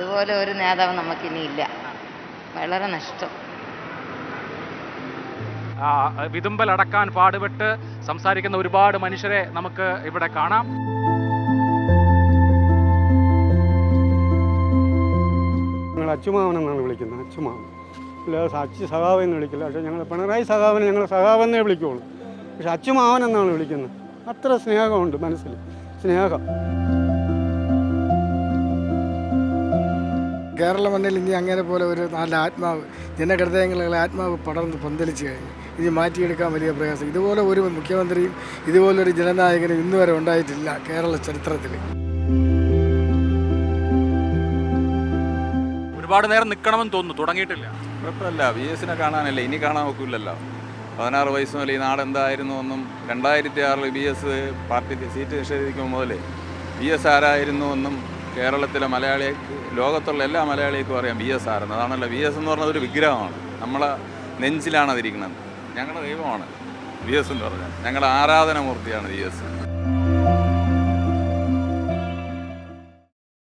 ഇതുപോലെ ഒരു നേതാവ് നമുക്കിനി ഇല്ല വളരെ നഷ്ടം. ആ, വിതുമ്പൽ അടക്കാൻ പാടുപെട്ട് സംസാരിക്കുന്ന ഒരുപാട് മനുഷ്യരെ നമുക്ക് ഇവിടെ കാണാം. ഞങ്ങൾ അച്ചുമാവനെന്നാണ് വിളിക്കുന്നത്. അച്ചുമാവൻ അല്ലാതെ അച്ചു സഖാവ് എന്ന് വിളിക്കില്ല. പക്ഷേ ഞങ്ങൾ പിണറായി സഖാവിനെ ഞങ്ങൾ സഖാവെന്നേ വിളിക്കുകയുള്ളൂ. പക്ഷെ അച്ചുമാവൻ എന്നാണ് വിളിക്കുന്നത്. അത്ര സ്നേഹമുണ്ട് മനസ്സിൽ. സ്നേഹം. കേരള മണ്ണിൽ ഇനി അങ്ങനെ പോലെ ഒരു നല്ല ആത്മാവ് ജനഹൃദയങ്ങളിലെ ആത്മാവ് പടർന്ന് പന്തലിച്ച് കഴിഞ്ഞു. ഇനി മാറ്റിയെടുക്കാൻ വലിയ പ്രയാസം. ഇതുപോലെ ഒരു മുഖ്യമന്ത്രിയും ഇതുപോലൊരു ജനനായകനും ഇന്നുവരെ ഉണ്ടായിട്ടില്ല കേരള ചരിത്രത്തിൽ. ഒരുപാട് നേരം നിൽക്കണമെന്ന് തോന്നുന്നു. തുടങ്ങിയിട്ടില്ല. കുഴപ്പമില്ല. വി എസിനെ കാണാനല്ലേ. ഇനി കാണാൻ ഒക്കില്ലല്ലോ. പതിനാറ് വയസ്സ് മുതൽ ഈ നാട് എന്തായിരുന്നു എന്നും രണ്ടായിരത്തി ആറിൽ ബി എസ് പാർട്ടി സീറ്റ് നിഷേധിക്കുമ്പോൾ മുതലേ ബി എസ് ആരായിരുന്നു എന്നും കേരളത്തിലെ മലയാളിക്ക് ലോകത്തുള്ള എല്ലാ മലയാളികൾക്കും അറിയാം ബി എസ് ആരെന്ന് അതാണല്ലോ ബി എസ് എന്ന് പറഞ്ഞത് ഒരു വിഗ്രഹമാണ്. നമ്മളെ നെഞ്ചിലാണ് അതിരിക്കുന്നത് ഞങ്ങളുടെ ദൈവമാണ് ബി എസ് എന്ന് പറഞ്ഞാൽ ഞങ്ങളുടെ ആരാധനമൂർത്തിയാണ് ബി എസ്.